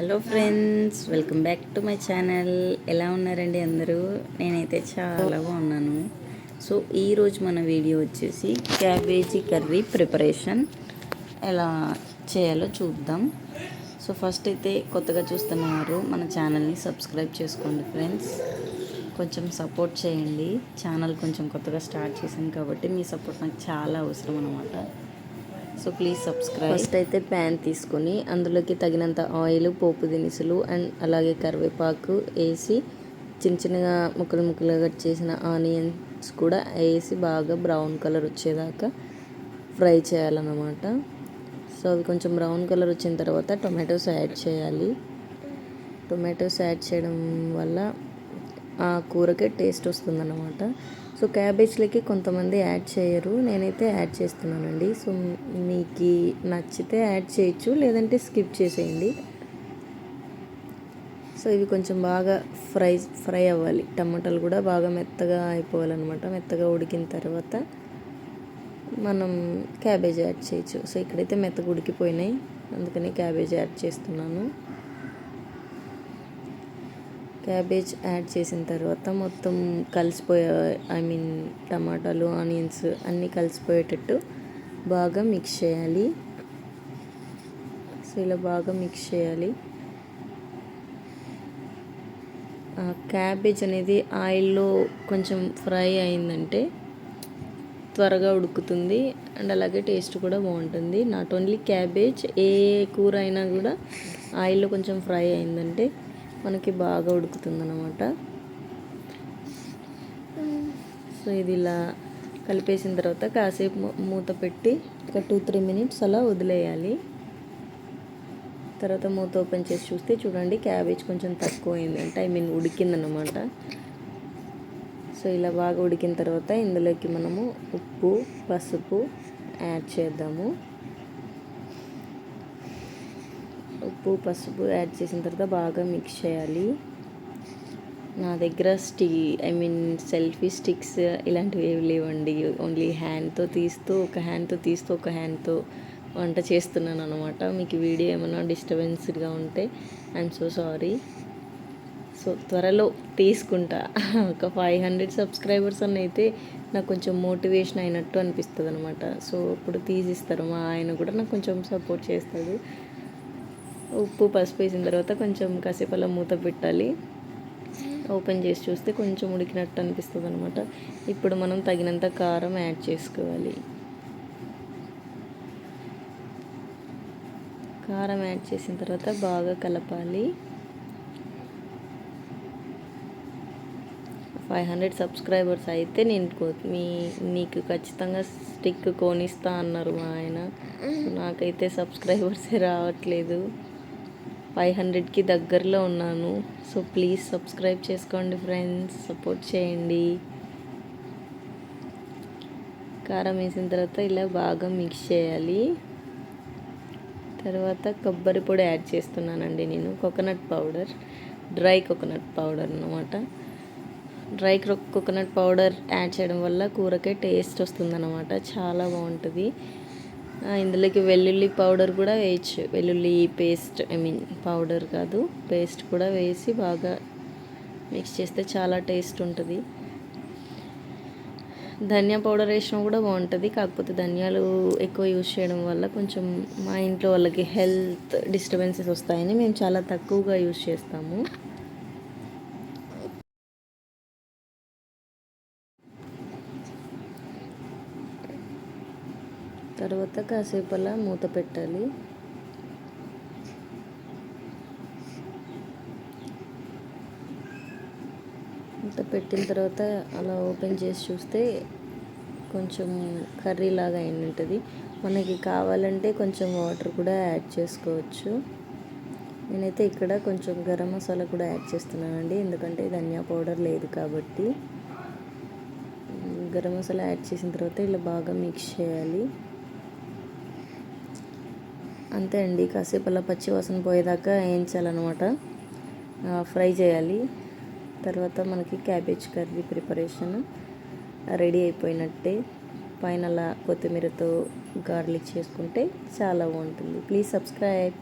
Hello friends welcome back to my channel. ఎలా ఉన్నారండి అందరూ? నేనైతే చాలా బాగున్నాను. సో ఈరోజు మన వీడియో వచ్చేసి క్యాబేజీ కర్రీ ప్రిపరేషన్. ఎలా చేయాలో చూద్దాం. సో ఫస్ట్ అయితే కొత్తగా చూస్తున్నవారు మన ఛానల్ని సబ్స్క్రైబ్ చేసుకోండి ఫ్రెండ్స్. కొంచెం సపోర్ట్ చేయండి. ఛానల్ కొంచెం కొత్తగా స్టార్ట్ చేశాను కాబట్టి మీ సపోర్ట్ నాకు చాలా అవసరం అనమాట సో ప్లీజ్ సబ్స్క్రైబ్ ఫస్ట్ అయితే ప్యాన్ తీసుకొని అందులోకి తగినంత ఆయిల్ పోపు దినుసులు అండ్ అలాగే కరివేపాకు వేసి చిన్న చిన్నగా ముక్కలు ముక్కలుగా కట్ చేసిన ఆనియన్స్ కూడా వేసి బాగా బ్రౌన్ కలర్ వచ్చేదాకా ఫ్రై చేయాలన్నమాట. సో అవి కొంచెం బ్రౌన్ కలర్ వచ్చిన తర్వాత టొమాటోస్ యాడ్ చేయాలి. టొమాటోస్ యాడ్ చేయడం వల్ల ఆ కూరకే టేస్ట్ వస్తుందన్నమాట. సో క్యాబేజ్లకి కొంతమంది యాడ్ చేయరు. నేనైతే యాడ్ చేస్తున్నానండి. సో మీకు నచ్చితే యాడ్ చేయొచ్చు లేదంటే స్కిప్ చేసేయండి. సో ఇవి కొంచెం బాగా ఫ్రై ఫ్రై అవ్వాలి. టమాటాలు కూడా బాగా మెత్తగా అయిపోవాలన్నమాట. మెత్తగా ఉడికిన తర్వాత మనం క్యాబేజ్ యాడ్ చేయొచ్చు. సో ఇక్కడైతే మెత్తగా ఉడికిపోయినాయి. అందుకని క్యాబేజ్ యాడ్ చేస్తున్నాను. క్యాబేజ్ యాడ్ చేసిన తర్వాత మొత్తం కలిసిపోయే ఐ మీన్ టమాటాలు ఆనియన్స్ అన్నీ కలిసిపోయేటట్టు బాగా మిక్స్ చేయాలి. సో ఇలా బాగా మిక్స్ చేయాలి. క్యాబేజ్ అనేది ఆయిల్లో కొంచెం ఫ్రై అయిందంటే త్వరగా ఉడుకుతుంది అండ్ అలాగే టేస్ట్ కూడా బాగుంటుంది. నాట్ ఓన్లీ క్యాబేజ్ ఏ కూర అయినా కూడా ఆయిల్లో కొంచెం ఫ్రై అయిందంటే మనకి బాగా ఉడుకుతుంది అనమాట సో ఇది ఇలా కలిపేసిన తర్వాత కాసేపు మూత పెట్టి ఒక టూ త్రీ మినిట్స్ అలా వదిలేయాలి. తర్వాత మూత ఓపెన్ చేసి చూస్తే చూడండి క్యాబేజ్ కొంచెం తక్కువ అయిందంటే ఐ మీన్ ఉడికిందనమాట సో ఇలా బాగా ఉడికిన తర్వాత ఇందులోకి మనము ఉప్పు పసుపు యాడ్ చేద్దాము. ఉప్పు పసుపు యాడ్ చేసిన తర్వాత బాగా మిక్స్ చేయాలి. నా దగ్గర స్టీ ఐ మీన్ సెల్ఫీ స్టిక్స్ ఇలాంటివి ఏవి లేవండి. ఓన్లీ హ్యాండ్తో తీస్తూ ఒక హ్యాండ్తో తీస్తూ ఒక హ్యాండ్తో వంట చేస్తున్నాను అనమాట మీకు వీడియో ఏమైనా డిస్టర్బెన్స్గా ఉంటే ఐఎమ్ సో సారీ. సో త్వరలో తీసుకుంటా. ఒక ఫైవ్ హండ్రెడ్ సబ్స్క్రైబర్స్ అని అయితే నాకు కొంచెం మోటివేషన్ అయినట్టు అనిపిస్తుంది అనమాట సో ఇప్పుడు తీసిస్తారు మా ఆయన కూడా నాకు కొంచెం సపోర్ట్ చేస్తాడు. ఉప్పు పసుపు వేసిన తర్వాత కొంచెం కాసేపు అలా మూత పెట్టాలి. ఓపెన్ చేసి చూస్తే కొంచెం ఉడికినట్టు అనిపిస్తుంది అనమాట ఇప్పుడు మనం తగినంత కారం యాడ్ చేసుకోవాలి. కారం యాడ్ చేసిన తర్వాత బాగా కలపాలి. ఫైవ్ హండ్రెడ్ సబ్స్క్రైబర్స్ అయితే నేను మీ నీకు ఖచ్చితంగా స్టిక్ కొనిస్తా అన్నారు మా ఆయన. నాకైతే సబ్స్క్రైబర్సే రావట్లేదు. ఫైవ్ హండ్రెడ్కి దగ్గరలో ఉన్నాను. సో ప్లీజ్ సబ్స్క్రైబ్ చేసుకోండి ఫ్రెండ్స్. సపోర్ట్ చేయండి. కారం వేసిన తర్వాత ఇలా బాగా మిక్స్ చేయాలి. తర్వాత కొబ్బరి పొడి యాడ్ చేస్తున్నానండి నేను. Coconut powder. Dry coconut powder అనమాట డ్రై కోకోనట్ పౌడర్ యాడ్ చేయడం వల్ల కూరకే టేస్ట్ వస్తుందన్నమాట. చాలా బాగుంటుంది. ఇందులోకి వెల్లుల్లి పౌడర్ కూడా వేయచ్చు. వెల్లుల్లి పేస్ట్ ఐ మీన్ పౌడర్ కాదు పేస్ట్ కూడా వేసి బాగా మిక్స్ చేస్తే చాలా టేస్ట్ ఉంటుంది. ధనియా పౌడర్ వేసినా కూడా బాగుంటుంది. కాకపోతే ధనియాలు ఎక్కువ యూజ్ చేయడం వల్ల కొంచెం మా ఇంట్లో వాళ్ళకి హెల్త్ డిస్టర్బెన్సెస్ వస్తాయని మేము చాలా తక్కువగా యూజ్ చేస్తాము. తర్వాత కాసేపు అలా మూత పెట్టాలి. మూత పెట్టిన తర్వాత అలా ఓపెన్ చేసి చూస్తే కొంచెం కర్రీ లాగా అయిన ఉంటుంది మనకి కావాలంటే కొంచెం వాటర్ కూడా యాడ్ చేసుకోవచ్చు. నేనైతే ఇక్కడ కొంచెం గరం మసాలా కూడా యాడ్ చేస్తున్నానండి. ఎందుకంటే ధనియా పౌడర్ లేదు కాబట్టి. గరం మసాలా యాడ్ చేసిన తర్వాత ఇలా బాగా మిక్స్ చేయాలి. అంతే అండి. కాసేపు అలా పచ్చి వాసన పోయేదాకా వేయించాలన్నమాట ఫ్రై చేయాలి. తర్వాత మనకి క్యాబేజ్ కర్రీ ప్రిపరేషన్ రెడీ అయిపోయినట్టే. పైన అలా కొత్తిమీరతో గార్లిక్ చేసుకుంటే చాలా బాగుంటుంది. Please subscribe.